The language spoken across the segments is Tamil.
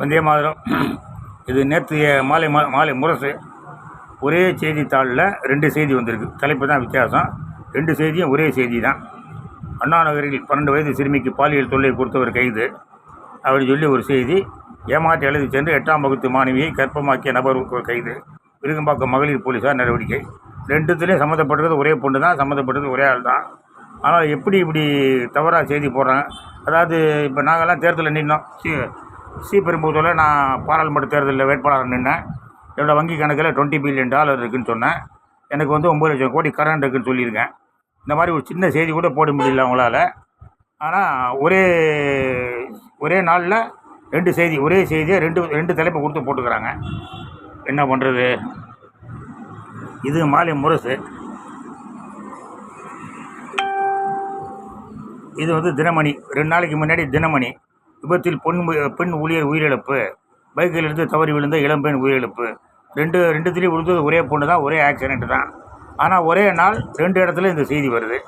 வந்தே மாதிரம். இது நேற்று மாலை மா மாலை முரசு. ஒரே செய்தித்தாளில் ரெண்டு செய்தி வந்திருக்கு. தலைப்பு தான் வித்தியாசம். ரெண்டு செய்தியும் ஒரே செய்தி தான் அண்ணா நகரில் பன்னெண்டு வயது சிறுமிக்கு பாலியல் தொல்லை கொடுத்தவர் கைது. அப்படி சொல்லி ஒரு செய்தி ஏமாற்றி எழுதி சென்று எட்டாம் வகுத்து மாணவியை கற்பமாக்கிய நபர் கைது. விருகம்பாக்கம் மகளிர் போலீஸார் நடவடிக்கை. ரெண்டுத்துலேயும் சம்மந்தப்பட்டது ஒரே பொண்ணு தான் சம்மந்தப்பட்டது ஒரே ஆள் தான் ஆனால் எப்படி இப்படி தவறாக செய்தி போடுறாங்க? அதாவது இப்போ நாங்கள்லாம் தேர்தலில் நின்னோம். சி பெரும்புதூரில் நான் பாராளுமன்ற தேர்தலில் வேட்பாளர் நின்றேன் என்னோடய வங்கி கணக்கில் டுவெண்ட்டி பில்லியன் டாலர் இருக்குதுன்னு சொன்னேன். எனக்கு வந்து ஒம்பது லட்சம் கோடி கரண்ட் இருக்குன்னு சொல்லியிருக்கேன். இந்த மாதிரி ஒரு சின்ன செய்தி கூட போட முடியல அவங்களால. ஆனால் ஒரே ஒரே நாளில் ரெண்டு செய்தி ஒரே செய்தியை ரெண்டு ரெண்டு தலைப்பு கொடுத்து போட்டுக்கிறாங்க. என்ன பண்ணுறது இது மாலை முரசு. இது வந்து தினமணி. ரெண்டு நாளைக்கு முன்னாடி தினமணி. விபத்தில் பொன் பெண் ஊழியர் உயிரிழப்பு. பைக்கிலிருந்து தவறி விழுந்த இளம்பெண் உயிரிழப்பு. ரெண்டு ரெண்டுத்துலேயும் விழுந்தது ஒரே பொண்ணு தான் ஒரே ஆக்சிடென்ட் தான். ஆனால் ஒரே நாள் ரெண்டு இடத்துல இந்த செய்தி வருது.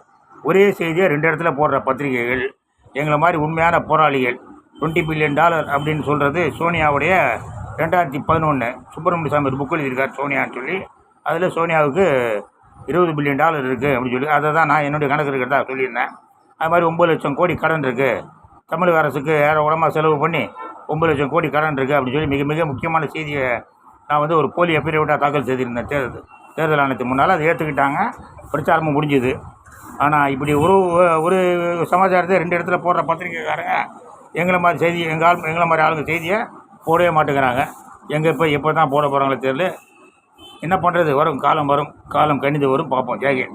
ஒரே செய்தியை ரெண்டு இடத்துல போடுற பத்திரிகைகள் எங்களை மாதிரி உண்மையான போராளிகள் டுவெண்ட்டி பில்லியன் டாலர் அப்படின்னு சொல்கிறது சோனியாவுடைய ரெண்டாயிரத்தி பதினொன்று சுப்பிரமணிய சாமி ஒரு புக் எழுதியிருக்கார் சோனியான்னு சொல்லி. அதில் சோனியாவுக்கு இருபது பில்லியன் டாலர் இருக்குது அப்படின்னு சொல்லி அதை தான் நான் என்னுடைய கணக்கு இருக்கிறதா சொல்லியிருந்தேன். அது மாதிரி ஒம்பது லட்சம் கோடி கடன் இருக்குது தமிழக அரசுக்கு ஏற உடம்பாக செலவு பண்ணி ஒம்பது லட்சம் கோடி கடன் இருக்குது அப்படின்னு சொல்லி மிக மிக முக்கியமான செய்தியை நான் வந்து ஒரு போலி அஃபிடேவிட்டாக தாக்கல் செய்திருந்தேன் தேர்தல் தேர்தல் ஆணையத்துக்கு முன்னால். அதை ஏற்றுக்கிட்டாங்க பிரச்சாரமும் முடிஞ்சுது. ஆனால் இப்படி ஒரு ஒரு சமாச்சாரத்தை ரெண்டு இடத்துல போடுற பத்திரிக்கைக்காரங்க எங்களை மாதிரி செய்தி எங்கள் ஆள் எங்களை மாதிரி ஆளுங்க செய்தியை போடவே மாட்டேங்கிறாங்க. எங்கே இப்போ எப்போ தான் போட போகிறாங்களே தெரியல. என்ன பண்ணுறது வரும் காலம் வரும் காலம் கணிந்து வரும். பார்ப்போம். ஜெயகேன்